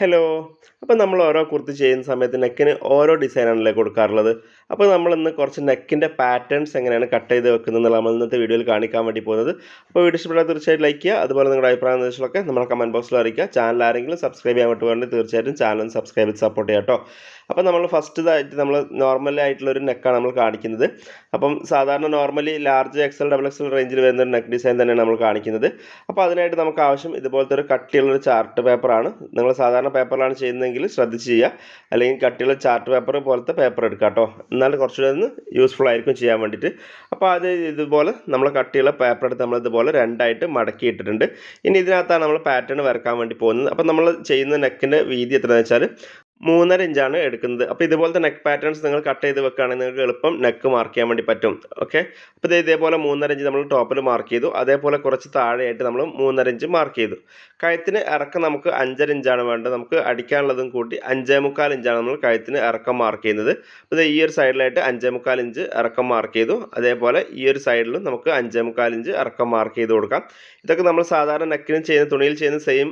Hello. അപ്പോൾ നമ്മൾ ഓരോ കുർത്തി ചെയ്യുന്ന സമയത്ത് നെക്കിന് ഓരോ ഡിസൈനാണല്ലേ കൊടുക്കാറുള്ളത്. അപ്പോൾ നമ്മൾ ഇന്ന് കുറച്ച് നെക്കിന്റെ പാറ്റേൺസ് എങ്ങനെയാണ് കട്ട് ചെയ്ത് വെക്കുന്നത് എന്നുള്ള നമ്മൾ ഇന്നത്തെ വീഡിയോയിൽ കാണിക്കാൻ വേണ്ടി പോകുന്നത്. അപ്പോൾ വീഡിയോ ഇഷ്ടപ്പെട്ടാൽ തീർച്ചയായിട്ടും ലൈക്ക് ചെയ്യുക. അതുപോലെ നിങ്ങളുടെ അഭിപ്രായ നിർദ്ദേശങ്ങളൊക്കെ നമ്മുടെ കമന്റ് ബോക്സിൽ അറിയിക്കുക. ചാനൽ ആരെങ്കിലും സബ്സ്ക്രൈബ് ചെയ്യാൻ പറ്റുവാണെങ്കിൽ തീർച്ചയായിട്ടും ചാനൽ സബ്സ്ക്രൈബ് ചെയ്ത് സപ്പോർട്ട് ചെയ്യാം കേട്ടോ. അപ്പോൾ നമ്മൾ ഫസ്റ്റ് ഇതായിട്ട് നമ്മൾ നോർമലി ആയിട്ടുള്ളൊരു നെക്കാണ് നമ്മൾ കാണിക്കുന്നത്. അപ്പം സാധാരണ normally large XL double XL റേഞ്ചിൽ വരുന്ന ഒരു നെക്ക് ഡിസൈൻ തന്നെയാണ് നമ്മൾ കാണിക്കുന്നത്. അപ്പോൾ അതിനായിട്ട് നമുക്ക് ആവശ്യം ഇതുപോലത്തെ ഒരു കട്ടിയുള്ളൊരു ചാർട്ട് പേപ്പറാണ് നിങ്ങൾ സാധാരണ പേപ്പറിലാണ് ചെയ്യുന്നതെങ്കിൽ ശ്രദ്ധിച്ച് ചെയ്യുക. അല്ലെങ്കിൽ കട്ടിയുള്ള ചാർട്ട് പേപ്പർ പോലത്തെ പേപ്പർ എടുക്കുക കേട്ടോ. എന്നാൽ കുറച്ചുകൂടെ ഒന്ന് യൂസ്ഫുൾ ആയിരിക്കും ചെയ്യാൻ വേണ്ടിയിട്ട്. അപ്പോൾ അത് ഇതുപോലെ നമ്മൾ കട്ടിയുള്ള പേപ്പർ എടുത്ത് നമ്മൾ ഇതുപോലെ രണ്ടായിട്ട് മടക്കി ഇട്ടിട്ടുണ്ട്. ഇനി ഇതിനകത്താണ് നമ്മൾ പാറ്റേൺ വരക്കാൻ വേണ്ടി പോകുന്നത്. അപ്പോൾ നമ്മൾ ചെയ്യുന്ന നെക്കിന്റെ വീതി എത്രയാണെന്ന് വെച്ചാൽ മൂന്നര ഇഞ്ചാണ് എടുക്കുന്നത്. അപ്പോൾ ഇതുപോലത്തെ നെക്ക് പാറ്റേൺസ് നിങ്ങൾ കട്ട് ചെയ്ത് വെക്കുകയാണെങ്കിൽ നിങ്ങൾക്ക് എളുപ്പം നെക്ക് മാർക്ക് ചെയ്യാൻ വേണ്ടി പറ്റും. ഓക്കെ അപ്പോൾ ഇത് ഇതേപോലെ മൂന്നര ഇഞ്ച് നമ്മൾ ടോപ്പിൽ മാർക്ക് ചെയ്തു. അതേപോലെ കുറച്ച് താഴെയായിട്ട് നമ്മൾ മൂന്നര ഇഞ്ച് മാർക്ക് ചെയ്തു. കഴുത്തിന് ഇറക്കം നമുക്ക് അഞ്ചര ഇഞ്ചാണ് വേണ്ടത്. നമുക്ക് അടിക്കാനുള്ളതും കൂട്ടി അഞ്ചേ മുക്കാൽ ഇഞ്ചാണ് നമ്മൾ കഴുത്തിന് ഇറക്കം മാർക്ക് ചെയ്യുന്നത്. അപ്പോൾ ഈ ഒരു സൈഡിലായിട്ട് അഞ്ചേ മുക്കാൽ ഇഞ്ച് ഇറക്കം മാർക്ക് ചെയ്തു. അതേപോലെ ഈ ഒരു സൈഡിലും നമുക്ക് അഞ്ചേ മുക്കാൽ ഇഞ്ച് ഇറക്കം മാർക്ക് ചെയ്ത് കൊടുക്കാം. ഇതൊക്കെ നമ്മൾ സാധാരണ നെക്കിന് ചെയ്യുന്ന തുണിയിൽ ചെയ്യുന്ന സെയിം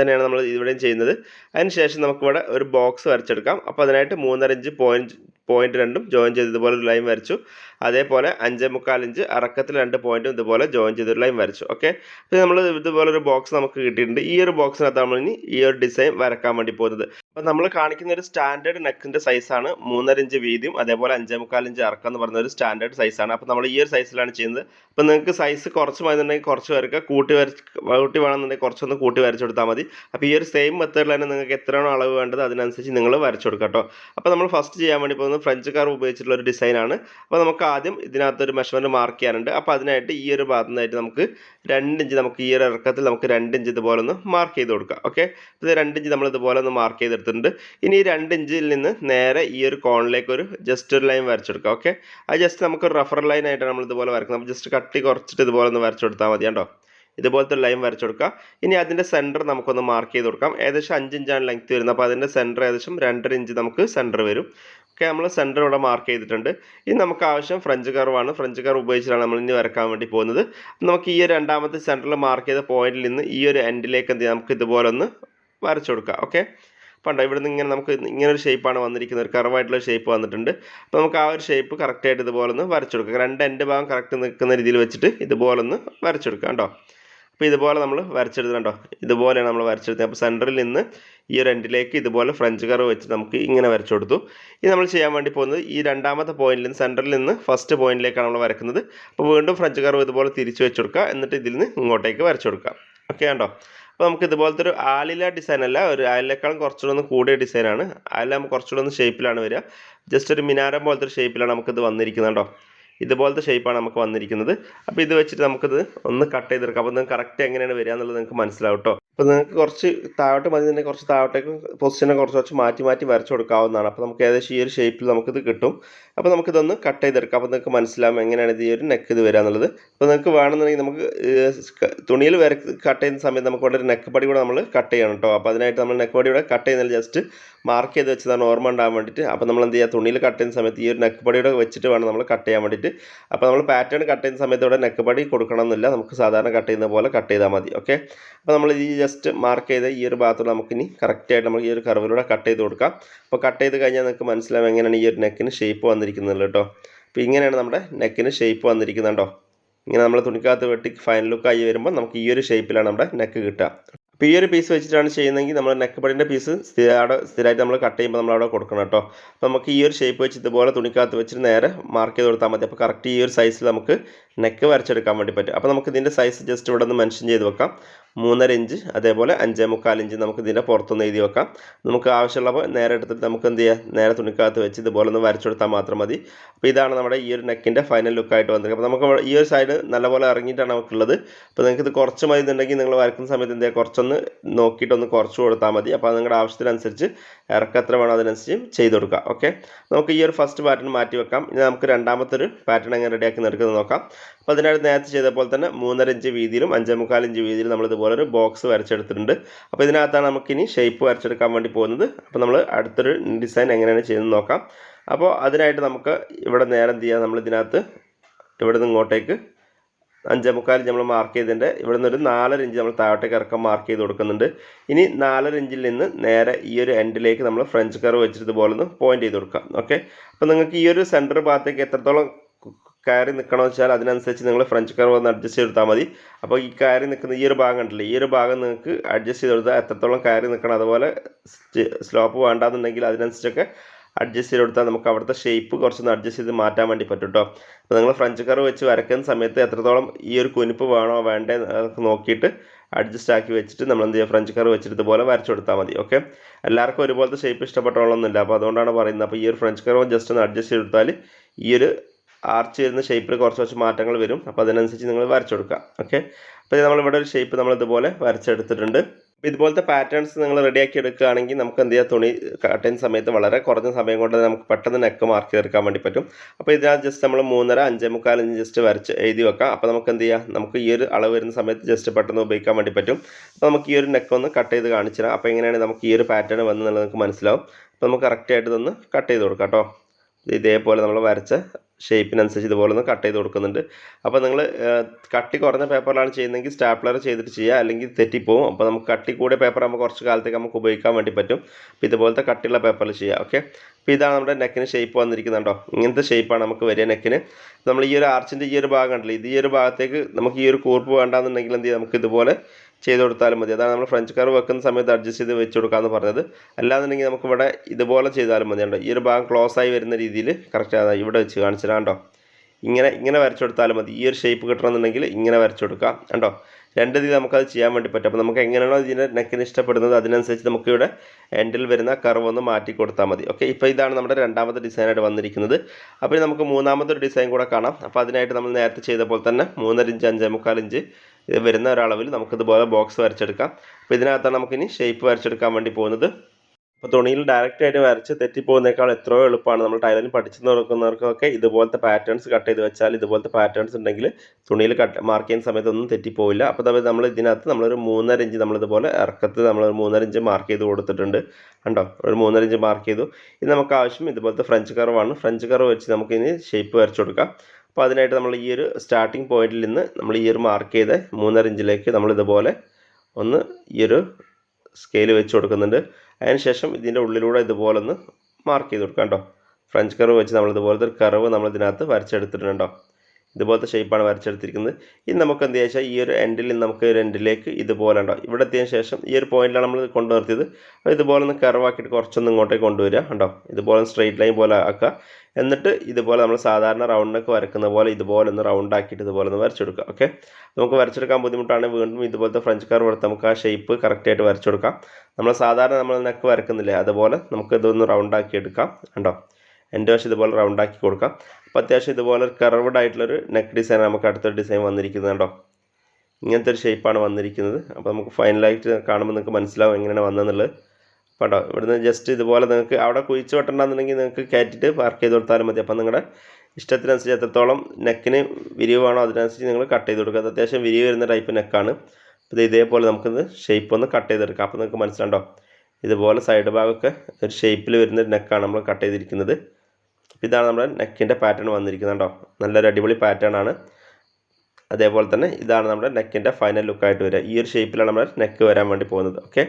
തന്നെയാണ് നമ്മൾ ഇവിടെയും ചെയ്യുന്നത്. അതിനുശേഷം നമുക്കിവിടെ ഒരു ബോക്സ് വരച്ചെടുക്കാം. അപ്പോൾ അതിനായിട്ട് മൂന്നര ഇഞ്ച് പോയിന്റ് പോയിന്റ് രണ്ടും ജോയിൻ ചെയ്ത് ഇതുപോലെ ഒരു ലൈൻ വരച്ചു. അതേപോലെ അഞ്ചേ മുക്കാൽ ഇഞ്ച് അറക്കത്തിൽ രണ്ട് പോയിന്റും ഇതുപോലെ ജോയിൻ ചെയ്തൊരു ലൈൻ വരച്ചു. ഓക്കെ അപ്പോൾ നമ്മൾ ഇതുപോലെ ഒരു ബോക്സ് നമുക്ക് കിട്ടിയിട്ടുണ്ട്. ഈ ഒരു ബോക്സിനകത്ത് നമ്മൾ ഇനി ഈ ഒരു ഡിസൈൻ വരക്കാൻ വേണ്ടി പോകുന്നത്. അപ്പോൾ നമ്മൾ കാണിക്കുന്ന ഒരു സ്റ്റാൻഡേർഡ് നെക്കിന്റെ സൈസാണ് മൂന്നര ഇഞ്ച് വീതിയും അതേപോലെ അഞ്ചേ മുക്കാൽ ഇഞ്ച് ഇറക്കം എന്ന് പറയുന്ന ഒരു സ്റ്റാൻഡേർഡ് സൈസാണ് അപ്പോൾ നമ്മൾ ഈ ഒരു സൈസിലാണ് ചെയ്യുന്നത്. അപ്പോൾ നിങ്ങൾക്ക് സൈസ് കുറച്ച് മതിന്നുണ്ടെങ്കിൽ കുറച്ച് വരക്കുക കൂട്ടി വരച്ച് കൂട്ടി വേണമെന്നുണ്ടെങ്കിൽ കുറച്ചൊന്ന് കൂട്ടി വരച്ചു കൊടുത്താൽ മതി. അപ്പോൾ ഈ ഒരു സെയിം മെത്തേഡിൽ തന്നെ നിങ്ങൾക്ക് എത്രയാണോ അളവ് വേണ്ടത് അതിനനുസരിച്ച് നിങ്ങൾ വരച്ചു കൊടുക്കുക കേട്ടോ. അപ്പോൾ നമ്മൾ ഫസ്റ്റ് ചെയ്യാൻ വേണ്ടി പോകുന്നത് ഫ്രഞ്ച് കാർ ഉപയോഗിച്ചിട്ടുള്ള ഒരു ഡിസൈനാണ് അപ്പോൾ നമുക്ക് ആദ്യം ഇതിനകത്തൊരു മെഷർമെന്റ് മാർക്ക് ചെയ്യാനുണ്ട്. അപ്പോൾ അതിനായിട്ട് ഈ ഒരു ഭാഗത്തു നിന്നായിട്ട് നമുക്ക് രണ്ട് ഇഞ്ച് നമുക്ക് ഈ ഒരു ഇറക്കത്തിൽ നമുക്ക് രണ്ട് ഇഞ്ച് ഇതുപോലെ ഒന്ന് മാർക്ക് ചെയ്ത് കൊടുക്കാം. ഓക്കെ ഇത് രണ്ട് ഇഞ്ച് നമ്മൾ ഇതുപോലെ ഒന്ന് മാർക്ക് ചെയ്തെടുത്തിട്ടുണ്ട്. ഇനി ഈ രണ്ട് ഇഞ്ചിൽ നിന്ന് നേരെ ഈ ഒരു കോണിലേക്ക് ഒരു ജസ്റ്റ് ഒരു ലൈൻ വരച്ചെടുക്കാം. ഓക്കെ അത് ജസ്റ്റ് നമുക്ക് റഫർ ലൈൻ ആയിട്ടാണ് നമ്മൾ ഇതുപോലെ വരക്കുന്നത്. അപ്പോൾ ജസ്റ്റ് കട്ടി കുറച്ചിട്ട് ഇതുപോലെ ഒന്ന് വരച്ചെടുത്താൽ മതി കേട്ടോ ഇതുപോലത്തെ ലൈൻ വരച്ചു ഇനി അതിന്റെ സെന്റർ നമുക്കൊന്ന് മാർക്ക് ചെയ്ത് കൊടുക്കാം. ഏകദേശം അഞ്ച് ഇഞ്ചാണ് ലെങ്ത് വരുന്നത്. അപ്പോൾ അതിന്റെ സെന്റർ ഏകദേശം രണ്ടര ഇഞ്ച് നമുക്ക് സെന്റർ വരും. ഓക്കെ നമ്മൾ സെന്റർ ഇവിടെ മാർക്ക് ചെയ്തിട്ടുണ്ട്. ഇനി നമുക്ക് ആവശ്യം ഫ്രഞ്ച് കർവാണ് ഫ്രഞ്ച് കർവ് ഉപയോഗിച്ചിട്ടാണ് നമ്മൾ ഇനി വരക്കാൻ വേണ്ടി പോകുന്നത്. നമുക്ക് ഈ രണ്ടാമത്തെ സെന്ററിൽ മാർക്ക് ചെയ്ത പോയിന്റിൽ നിന്ന് ഈ ഒരു എൻഡിലേക്ക് എന്ത് നമുക്ക് ഇതുപോലെ ഒന്ന് വരച്ചു കൊടുക്കാം. ഓക്കെ പണ്ട് ഇവിടെ നിന്ന് ഇങ്ങനെ നമുക്ക് ഇങ്ങനെ ഒരു ഷേപ്പാണ് വന്നിരിക്കുന്നത്. ഒരു കർവായിട്ടുള്ള ഷേപ്പ് വന്നിട്ടുണ്ട്. അപ്പോൾ നമുക്ക് ആ ഒരു ഷേപ്പ് കറക്റ്റായിട്ട് ഇതുപോലെ ഒന്ന് വരച്ചു കൊടുക്കാം. രണ്ട് എൻഡ് ഭാഗം കറക്റ്റ് നിൽക്കുന്ന രീതിയിൽ വെച്ചിട്ട് ഇതുപോലെ ഒന്ന് വരച്ചു കൊടുക്കാം. കേട്ടോ അപ്പോൾ ഇതുപോലെ നമ്മൾ വരച്ചെടുത്തിട്ടുണ്ടോ ഇതുപോലെയാണ് നമ്മൾ വരച്ചെടുത്തത്. അപ്പോൾ സെന്ററിൽ നിന്ന് ഈ ഒരു എൻഡിലേക്ക് ഇതുപോലെ ഫ്രഞ്ച് കർവ് വെച്ച് നമുക്ക് ഇങ്ങനെ വരച്ചു കൊടുത്തു. ഇനി നമ്മൾ ചെയ്യാൻ വേണ്ടി പോകുന്നത് ഈ രണ്ടാമത്തെ പോയിന്റിൽ നിന്ന് സെന്ററിൽ നിന്ന് ഫസ്റ്റ് പോയിന്റിലേക്കാണ് നമ്മൾ വരക്കുന്നത്. അപ്പോൾ വീണ്ടും ഫ്രഞ്ച് കർവ് ഇതുപോലെ തിരിച്ചു വെച്ച് കൊടുക്കുക. എന്നിട്ട് ഇതിൽ നിന്ന് ഇങ്ങോട്ടേക്ക് വരച്ചു കൊടുക്കുക. ഓക്കെ കണ്ടോ? അപ്പോൾ നമുക്ക് ഇതുപോലത്തെ ഒരു ആലില ഡിസൈൻ അല്ല ഒരു ആലിലേക്കാളും കുറച്ചുകൂടെ ഒന്ന് കൂടിയ ഡിസൈനാണ് ആലില നമുക്ക് കുറച്ചുകൂടെ ഒന്ന് ഷേപ്പിലാണ് വരിക. ജസ്റ്റ് ഒരു മിനാരം പോലത്തെ ഒരു ഷേപ്പിലാണ് നമുക്കിത് വന്നിരിക്കുന്നത് കേട്ടോ ഇതുപോലത്തെ ഷേപ്പാണ് നമുക്ക് വന്നിരിക്കുന്നത്. അപ്പോൾ ഇത് വെച്ചിട്ട് നമുക്കിത് ഒന്ന് കട്ട് ചെയ്തെടുക്കാം. അപ്പോൾ നിങ്ങൾക്ക് കറക്റ്റ് എങ്ങനെയാണ് വരിക എന്നുള്ളത് നിങ്ങൾക്ക് മനസ്സിലാവും കേട്ടോ അപ്പോൾ നിങ്ങൾക്ക് കുറച്ച് താഴോട്ട് മതി തന്നെ കുറച്ച് താഴോട്ടേക്ക് പൊസിഷനെ കുറച്ച് കുറച്ച് മാറ്റി മാറ്റി വരച്ചു കൊടുക്കാവുന്നതാണ്. അപ്പോൾ നമുക്ക് ഏകദേശം ഈ ഒരു ഷേപ്പിൽ നമുക്കിത് കിട്ടും. അപ്പോൾ നമുക്കിതൊന്ന് കട്ട് ചെയ്തെടുക്കാം. അപ്പോൾ നിങ്ങൾക്ക് മനസ്സിലാവും എങ്ങനെയാണ് ഇത് ഈ ഒരു നെക്ക് ഇത് വരിക എന്നുള്ളത്. അപ്പോൾ നിങ്ങൾക്ക് വേണമെന്നുണ്ടെങ്കിൽ നമുക്ക് തുണിയിൽ വര കട്ട് ചെയ്യുന്ന സമയത്ത് നമുക്ക് ഇവിടെ ഒരു നെക്ക് പടി കൂടെ നമ്മൾ കട്ട് ചെയ്യണം കേട്ടോ അപ്പോൾ അതിനായിട്ട് നമ്മൾ നെക്ക് പടി കൂടെ കട്ട് ചെയ്യുന്നതിൽ ജസ്റ്റ് മാർക്ക് ചെയ്ത് വെച്ചതാണ് ഓർമ്മ ഉണ്ടാകാൻ വേണ്ടിയിട്ട്. അപ്പോൾ നമ്മൾ എന്ത് ചെയ്യുക? തുണിയിൽ കട്ട് ചെയ്യുന്ന സമയത്ത് ഈ ഒരു നെക്ക് പടിയുടെ വെച്ചിട്ട് വേണം നമ്മൾ കട്ട് ചെയ്യാൻ വേണ്ടിയിട്ട്. അപ്പോൾ നമ്മൾ പാറ്റേൺ കട്ട് ചെയ്യുന്ന സമയത്ത് ഇവിടെ നെക്ക് പടി കൊടുക്കണം എന്നില്ല നമുക്ക് സാധാരണ കട്ട് ചെയ്യുന്ന പോലെ കട്ട് ചെയ്താൽ മതി. ഓക്കെ അപ്പോൾ നമ്മൾ ഈ ജസ്റ്റ് മാർക്ക് ചെയ്ത ഈ ഒരു ഭാഗത്തോടെ നമുക്കിനി കറക്റ്റായിട്ട് നമുക്ക് ഈ ഒരു കർവിലൂടെ കട്ട് ചെയ്ത് കൊടുക്കാം. അപ്പോൾ കട്ട് ചെയ്ത് കഴിഞ്ഞാൽ നിങ്ങൾക്ക് മനസ്സിലാവും എങ്ങനെയാണ് ഈ ഒരു നെക്കിന് ഷേപ്പ് വന്നിരിക്കുന്നത് കേട്ടോ. അപ്പോൾ ഇങ്ങനെയാണ് നമ്മുടെ നെക്കിന് ഷേപ്പ് വന്നിരിക്കുന്നത് വന്നിരിക്കുന്നുണ്ടോ ഇങ്ങനെ നമ്മൾ തുണിക്കകത്ത് വെട്ടി ഫൈനൽ ലുക്കായി വരുമ്പോൾ നമുക്ക് ഈ ഒരു ഷേപ്പിലാണ് നമ്മുടെ നെക്ക് കിട്ടുക. അപ്പോൾ ഈ ഒരു പീസ് വെച്ചിട്ടാണ് ചെയ്യുന്നതെങ്കിൽ നമ്മൾ നെക്ക് പടിന്റെ പീസ് സ്ഥിരമായിട്ട് സ്ഥിരമായിട്ട് നമ്മൾ കട്ട് ചെയ്യുമ്പോൾ നമ്മൾ അവിടെ കൊടുക്കണം കേട്ടോ. അപ്പോൾ നമുക്ക് ഈ ഒരു ഷേപ്പ് വെച്ച് ഇതുപോലെ തുണിക്കാത്ത വെച്ചിട്ട് നേരെ മാർക്ക് ചെയ്ത് കൊടുത്താൽ മതി. അപ്പോൾ കറക്റ്റ് ഈ ഒരു സൈസിൽ നമുക്ക് നെക്ക് വരച്ചെടുക്കാൻ വേണ്ടി പറ്റും. അപ്പോൾ നമുക്ക് ഇതിന്റെ സൈസ് ജസ്റ്റ് ഇവിടെ നിന്ന് മെൻഷൻ ചെയ്ത് വെക്കാം. മൂന്നര ഇഞ്ച് അതേപോലെ അഞ്ചേ മുക്കാൽ ഇഞ്ച് നമുക്ക് ഇതിന്റെ പുറത്തൊന്ന് എഴുതി വെക്കാം. നമുക്ക് ആവശ്യമുള്ളപ്പോൾ നേരെ എടുത്തിട്ട് നമുക്ക് എന്ത് ചെയ്യാം? നേരെ തുണിക്കകത്ത് വെച്ച് ഇതുപോലെ ഒന്ന് വരച്ചു കൊടുത്താൽ മാത്രം മതി. അപ്പോൾ ഇതാണ് നമ്മുടെ ഈ ഒരു നെക്കിന്റെ ഫൈനൽ ലുക്കായിട്ട് വന്നിരിക്കുന്നത്. അപ്പോൾ നമുക്ക് ഈ ഒരു സൈഡ് നല്ലപോലെ ഇറങ്ങിയിട്ടാണ് നമുക്കുള്ളത്. അപ്പോൾ നിങ്ങൾക്ക് ഇത് കുറച്ച് മതി എന്നുണ്ടെങ്കിൽ നിങ്ങൾ വരക്കുന്ന സമയത്ത് എന്ത് ചെയ്യുക കുറച്ചൊന്ന് നോക്കിയിട്ടൊന്ന് കുറച്ച് കൊടുത്താൽ മതി. അപ്പോൾ നിങ്ങളുടെ ആവശ്യത്തിനനുസരിച്ച് ഇറക്കം എത്ര വേണം അതിനനുസരിച്ച് ചെയ്ത് കൊടുക്കുക ഓക്കെ നമുക്ക് ഈ ഒരു ഫസ്റ്റ് പാറ്റേൺ മാറ്റി വെക്കാം. ഇനി നമുക്ക് രണ്ടാമത്തെ ഒരു പാറ്റേൺ എങ്ങനെ റെഡിയാക്കി എടുക്കുന്നത് നോക്കാം. അതിനായിട്ട് നേരത്തെ ചെയ്ത പോലെ തന്നെ മൂന്നര ഇഞ്ച് വീതിയിലും അഞ്ചേ മുക്കാൽ ഇഞ്ച് വീതിയിലും നമ്മൾ ഇതുപോലെ ഒരു ബോക്സ് വരച്ചെടുത്തിട്ടുണ്ട്. അപ്പോൾ ഇതിനകത്താണ് നമുക്കിനി ഷേപ്പ് വരച്ചെടുക്കാൻ വേണ്ടി പോകുന്നത്. അപ്പോൾ നമ്മൾ അടുത്തൊരു ഡിസൈൻ എങ്ങനെയാണ് ചെയ്യുന്നത് നോക്കാം. അപ്പോൾ അതിനായിട്ട് നമുക്ക് ഇവിടെ നേരം എന്ത് ചെയ്യാം? നമ്മൾ ഇതിനകത്ത് ഇവിടെ നിന്ന് ഇങ്ങോട്ടേക്ക് അഞ്ചേ മുക്കാൽ നമ്മൾ മാർക്ക് ചെയ്തിട്ടുണ്ട് ഇവിടെ നിന്നൊരു നാലര ഇഞ്ച് നമ്മൾ താഴോട്ടേക്ക് ഇറക്കം മാർക്ക് ചെയ്ത് കൊടുക്കുന്നുണ്ട്. ഇനി നാലര ഇഞ്ചിൽ നിന്ന് നേരെ ഈ ഒരു എൻഡിലേക്ക് നമ്മൾ ഫ്രഞ്ച് കർവ് വെച്ചിട്ട് ഇതുപോലെ ഒന്ന് പോയിന്റ് ചെയ്ത് കൊടുക്കാം. ഓക്കെ അപ്പോൾ നിങ്ങൾക്ക് ഈ ഒരു സെന്റർ ഭാഗത്തേക്ക് എത്രത്തോളം കയറി നിൽക്കണമെന്ന് വെച്ചാൽ അതിനനുസരിച്ച് നിങ്ങൾ ഫ്രഞ്ച് കർവ് ഒന്ന് അഡ്ജസ്റ്റ് ചെയ്തെടുത്താൽ മതി. അപ്പോൾ ഈ കയറി നിൽക്കുന്ന ഈ ഒരു ഭാഗം ഉണ്ടല്ലോ ഈ ഒരു ഭാഗം നിങ്ങൾക്ക് അഡ്ജസ്റ്റ് ചെയ്ത് കൊടുത്താൽ എത്രത്തോളം കയറി നിൽക്കണം അതുപോലെ സ്ലോപ്പ് വേണ്ടാന്നുണ്ടെങ്കിൽ അതിനനുസരിച്ചൊക്കെ അഡ്ജസ്റ്റ് ചെയ്ത് കൊടുത്താൽ നമുക്ക് അവിടുത്തെ ഷേപ്പ് കുറച്ചൊന്ന് അഡ്ജസ്റ്റ് ചെയ്ത് മാറ്റാൻ വേണ്ടി പറ്റും കേട്ടോ അപ്പോൾ നിങ്ങൾ ഫ്രഞ്ച് കർവ് വെച്ച് വരയ്ക്കുന്ന സമയത്ത് എത്രത്തോളം ഈ ഒരു കുനിപ്പ് വേണോ വേണ്ടേ നോക്കിയിട്ട് അഡ്ജസ്റ്റ് ആക്കി വെച്ചിട്ട് നമ്മൾ എന്ത് ചെയ്യുക? ഫ്രഞ്ച് കർവ് വെച്ചിട്ട് ഇതുപോലെ വരച്ചു കൊടുത്താൽ മതി. ഓക്കെ? എല്ലാവർക്കും ഒരുപോലത്തെ ഷേപ്പ് ഇഷ്ടപ്പെട്ടോളൊന്നുമില്ല അപ്പോൾ അതുകൊണ്ടാണ് പറയുന്നത്. അപ്പോൾ ഈ ഒരു ഫ്രഞ്ച് കർവ് ജസ്റ്റ് ഒന്ന് അഡ്ജസ്റ്റ് ചെയ്ത് കൊടുത്താൽ ഈ ഒരു ആർച്ച് വരുന്ന ഷേപ്പിൽ കുറച്ച് കുറച്ച് മാറ്റങ്ങൾ വരും. അപ്പോൾ അതിനനുസരിച്ച് നിങ്ങൾ വരച്ചു കൊടുക്കുക. ഓക്കെ അപ്പോൾ നമ്മളിവിടെ ഒരു ഷേപ്പ് നമ്മൾ ഇതുപോലെ വരച്ചെടുത്തിട്ടുണ്ട്. ഇതുപോലത്തെ പാറ്റേൺസ് നിങ്ങൾ റെഡിയാക്കി എടുക്കുകയാണെങ്കിൽ നമുക്ക് എന്ത് ചെയ്യാം തുണി കട്ട് സമയത്ത് വളരെ കുറഞ്ഞ സമയം കൊണ്ട് നമുക്ക് പെട്ടെന്ന് നെക്ക് മാർക്ക് ചെയ്തെടുക്കാൻ വേണ്ടി പറ്റും. അപ്പോൾ ഇതിനകത്ത് ജസ്റ്റ് നമ്മൾ മൂന്നര അഞ്ചേ മുക്കാൽ ഇഞ്ച് ജസ്റ്റ് വരച്ച് എഴുതി വെക്കാം. അപ്പോൾ നമുക്ക് എന്ത് ചെയ്യാം നമുക്ക് ഈ ഒരു അളവ് വരുന്ന സമയത്ത് ജസ്റ്റ് പെട്ടെന്ന് ഉപയോഗിക്കാൻ വേണ്ടി പറ്റും. അപ്പോൾ നമുക്ക് ഈ ഒരു നെക്ക് ഒന്ന് കട്ട് ചെയ്ത് കാണിച്ചു തരാം. അപ്പോൾ എങ്ങനെയാണ് നമുക്ക് ഈ ഒരു പാറ്റേൺ വന്നെന്നുള്ളത് നമുക്ക് മനസ്സിലാവും. അപ്പോൾ നമുക്ക് കറക്റ്റായിട്ട് ഇതൊന്ന് കട്ട് ചെയ്ത് കൊടുക്കാം കേട്ടോ. ഇതേപോലെ നമ്മൾ വരച്ച ഷേപ്പിനനുസരിച്ച് ഇതുപോലെ ഒന്ന് കട്ട് ചെയ്ത് കൊടുക്കുന്നുണ്ട്. അപ്പോൾ നിങ്ങൾ കട്ടി കുറഞ്ഞ പേപ്പറിലാണ് ചെയ്യുന്നതെങ്കിൽ സ്റ്റാപ്ലർ ചെയ്തിട്ട് ചെയ്യുക. അല്ലെങ്കിൽ തെറ്റിപ്പോവും. അപ്പോൾ നമുക്ക് കട്ടി കൂടിയ പേപ്പർ ആകുമ്പോൾ കുറച്ച് കാലത്തേക്ക് നമുക്ക് ഉപയോഗിക്കാൻ വേണ്ടി പറ്റും. അപ്പോൾ ഇതുപോലത്തെ കട്ടിയുള്ള പേപ്പറിൽ ചെയ്യുക. ഓക്കെ? അപ്പോൾ ഇതാണ് നമ്മുടെ നെക്കിന് ഷേപ്പ് വന്നിരിക്കുന്നുണ്ടോ ഇങ്ങനത്തെ ഷേപ്പാണ് നമുക്ക് വരിക നെക്കിന്. നമ്മൾ ഈ ഒരു ആർച്ചിന്റെ ഈ ഒരു ഭാഗം ഉണ്ടല്ലോ ഇത് ഈ ഒരു ഭാഗത്തേക്ക് നമുക്ക് ഈ ഒരു കൂർപ്പ് വേണ്ടാന്നുണ്ടെങ്കിൽ എന്ത് ചെയ്യാം? നമുക്ക് ഇതുപോലെ ചെയ്ത് കൊടുത്താലും മതി. അതാണ് നമ്മൾ ഫ്രഞ്ച് കർവ് വെക്കുന്ന സമയത്ത് അഡ്ജസ്റ്റ് ചെയ്ത് വെച്ച് കൊടുക്കാമെന്ന് പറഞ്ഞത്. അല്ലാന്നുണ്ടെങ്കിൽ നമുക്ക് ഇവിടെ ഇതുപോലെ ചെയ്താലും മതി കണ്ടോ ഈ ഒരു ഭാഗം ക്ലോസ് ആയി വരുന്ന രീതിയിൽ കറക്റ്റ് അതാ ഇവിടെ വെച്ച് കാണിച്ചു കണ്ടോ ഇങ്ങനെ ഇങ്ങനെ വരച്ചു കൊടുത്താലും മതി. ഈ ഒരു ഷേപ്പ് കിട്ടണമെന്നുണ്ടെങ്കിൽ ഇങ്ങനെ വരച്ചു കൊടുക്കാം കണ്ടോ രണ്ട് രീതിയിൽ നമുക്കത് ചെയ്യാൻ വേണ്ടി പറ്റും. അപ്പോൾ നമുക്ക് എങ്ങനെയാണോ ഇതിന്റെ നെക്കിന് ഇഷ്ടപ്പെടുന്നത് അതിനനുസരിച്ച് നമുക്ക് ഇവിടെ എൻഡിൽ വരുന്ന കർവ് ഒന്ന് മാറ്റി കൊടുത്താൽ മതി. ഓക്കെ ഇപ്പോൾ ഇതാണ് നമ്മുടെ രണ്ടാമത്തെ ഡിസൈനായിട്ട് വന്നിരിക്കുന്നത്. അപ്പോൾ നമുക്ക് മൂന്നാമത്തെ ഒരു ഡിസൈൻ കൂടെ കാണാം. അപ്പോൾ അതിനായിട്ട് നമ്മൾ നേരത്തെ ചെയ്ത പോലെ തന്നെ മൂന്നര ഇഞ്ച് അഞ്ചേ മുക്കാൽ ഇഞ്ച് വരുന്ന ഒരളവിൽ നമുക്കിതുപോലെ ബോക്സ് വരച്ചെടുക്കാം. അപ്പോൾ ഇതിനകത്താണ് നമുക്കിനി ഷേപ്പ് വരച്ചെടുക്കാൻ വേണ്ടി പോകുന്നത്. അപ്പോൾ തുണിയിൽ ഡയറക്റ്റ് ആയിട്ട് വരച്ച് തെറ്റിപ്പോകുന്നേക്കാൾ എത്രയോ എളുപ്പമാണ് നമ്മൾ ടൈലറിങ് പഠിച്ചു നോക്കുന്നവർക്കൊക്കെ ഇതുപോലത്തെ പാറ്റേൺസ് കട്ട് ചെയ്ത് വെച്ചാൽ ഇതുപോലത്തെ പാറ്റേൺസ് ഉണ്ടെങ്കിൽ തുണിയിൽ കട്ട് മാർക്ക് ചെയ്യുന്ന സമയത്തൊന്നും തെറ്റിപ്പോവില്ല. അപ്പോൾ തമ്മിൽ നമ്മൾ ഇതിനകത്ത് നമ്മളൊരു മൂന്നര ഇഞ്ച് നമ്മളിതുപോലെ ഇറക്കത്ത് നമ്മളൊരു മൂന്നര ഇഞ്ച് മാർക്ക് ചെയ്ത് കൊടുത്തിട്ടുണ്ട്. കണ്ടോ? ഒരു മൂന്നര ഇഞ്ച് മാർക്ക് ചെയ്തു. ഇത് നമുക്ക് ആവശ്യം ഇതുപോലത്തെ ഫ്രഞ്ച് കർവാണ് ഫ്രഞ്ച് കർവ് വെച്ച് നമുക്ക് ഇനി ഷേപ്പ് വരച്ചു കൊടുക്കാം. അപ്പോൾ അതിനായിട്ട് നമ്മൾ ഈ ഒരു സ്റ്റാർട്ടിംഗ് പോയിന്റിൽ നിന്ന് നമ്മൾ ഈ ഒരു മാർക്ക് ചെയ്ത് മൂന്നര ഇഞ്ചിലേക്ക് നമ്മൾ ഇതുപോലെ ഒന്ന് ഈ ഒരു സ്കെയിൽ വെച്ച് കൊടുക്കുന്നുണ്ട്. അതിനുശേഷം ഇതിന്റെ ഉള്ളിലൂടെ ഇതുപോലെ ഒന്ന് മാർക്ക് ചെയ്ത് കൊടുക്കാം കേട്ടോ. ഫ്രഞ്ച് കർവ് വെച്ച് നമ്മൾ ഇതുപോലത്തെ ഒരു കർവ് നമ്മൾ ഇതിനകത്ത് വരച്ചെടുത്തിട്ടുണ്ടോ ഇതുപോലത്തെ ഷേപ്പാണ് വരച്ചെടുത്തിരിക്കുന്നത്. ഇനി നമുക്ക് എന്ത് വെച്ചാൽ ഈ ഒരു എൻഡിൽ നമുക്ക് ഒരു എൻഡിലേക്ക് ഇതുപോലെ ഉണ്ടോ? ഇവിടെ എത്തിയതിന് ശേഷം ഈ ഒരു പോയിന്റിലാണ് നമ്മൾ കൊണ്ടു നിർത്തിയത്. അപ്പോൾ ഇതുപോലെ ഒന്ന് കർവാക്കിയിട്ട് കുറച്ചൊന്ന് ഇങ്ങോട്ടേക്ക് കൊണ്ടുവരിക ഉണ്ടോ ഇതുപോലെ സ്ട്രെയിറ്റ് ലൈൻ പോലെ ആക്കുക. എന്നിട്ട് ഇതുപോലെ നമ്മൾ സാധാരണ റൗണ്ടൊക്കെ വരക്കുന്ന പോലെ ഇതുപോലെ ഒന്ന് റൗണ്ട് ആക്കിയിട്ട് ഇതുപോലെ ഒന്ന് വരച്ചെടുക്കുക. ഓക്കെ നമുക്ക് വരച്ചെടുക്കാൻ ബുദ്ധിമുട്ടാണ്. വീണ്ടും ഇതുപോലത്തെ ഫ്രഞ്ച് കർവ് എടുത്ത് നമുക്ക് ആ ഷേപ്പ് കറക്റ്റായിട്ട് വരച്ചെടുക്കാം. നമ്മൾ സാധാരണ നമ്മൾ നെക്ക് വരക്കുന്നില്ലേ? അതുപോലെ നമുക്ക് ഇതൊന്ന് റൗണ്ട് ആക്കി എടുക്കാം. കണ്ടോ? എന്റെ വശം ഇതുപോലെ റൗണ്ട് ആക്കി കൊടുക്കാം. അപ്പോൾ അത്യാവശ്യം ഇതുപോലെ കർവ്ഡ് ആയിട്ടുള്ളൊരു നെക്ക് ഡിസൈൻ നമുക്ക് അടുത്തൊരു ഡിസൈൻ വന്നിരിക്കുന്നത് കേട്ടോ ഇങ്ങനത്തെ ഒരു ഷേപ്പാണ് വന്നിരിക്കുന്നത്. അപ്പോൾ നമുക്ക് ഫൈനലായിട്ട് കാണുമ്പോൾ നിങ്ങൾക്ക് മനസ്സിലാവും എങ്ങനെയാണ് വന്നതെന്നുള്ളത്. കേട്ടോ ഇവിടുന്ന് ജസ്റ്റ് ഇതുപോലെ നിങ്ങൾക്ക് അവിടെ കുഴിച്ച് വെട്ടണമെന്നുണ്ടെങ്കിൽ നിങ്ങൾക്ക് കയറ്റിയിട്ട് പാർക്ക് ചെയ്ത് കൊടുത്താലും മതി. അപ്പോൾ നിങ്ങളുടെ ഇഷ്ടത്തിനനുസരിച്ച് എത്രത്തോളം നെക്കിന് വിരിവ് വേണോ അതിനനുസരിച്ച് നിങ്ങൾ കട്ട് ചെയ്ത് കൊടുക്കുക. അത് അത്യാവശ്യം വിരിവ് വരുന്ന ടൈപ്പ് നെക്കാണ് അപ്പോൾ ഇതേപോലെ നമുക്കിത് ഷേപ്പ് ഒന്ന് കട്ട് ചെയ്തെടുക്കാം അപ്പോൾ നിങ്ങൾക്ക് മനസ്സിലാണ്ടോ ഇതുപോലെ സൈഡ് ഭാഗമൊക്കെ ഒരു ഷേപ്പിൽ വരുന്ന നെക്കാണ് നമ്മൾ കട്ട് ചെയ്തിരിക്കുന്നത്. ഇതാണ് നമ്മുടെ നെക്കിന്റെ പാറ്റേൺ വന്നിരിക്കുന്നത് കേട്ടോ നല്ലൊരു അടിപൊളി പാറ്റേൺ ആണ്. അതേപോലെ തന്നെ ഇതാണ് നമ്മുടെ നെക്കിന്റെ ഫൈനൽ ലുക്കായിട്ട് വരിക. ഈ ഒരു ഷേപ്പിലാണ് നമ്മുടെ നെക്ക് വരാൻ വേണ്ടി പോകുന്നത്. ഓക്കെ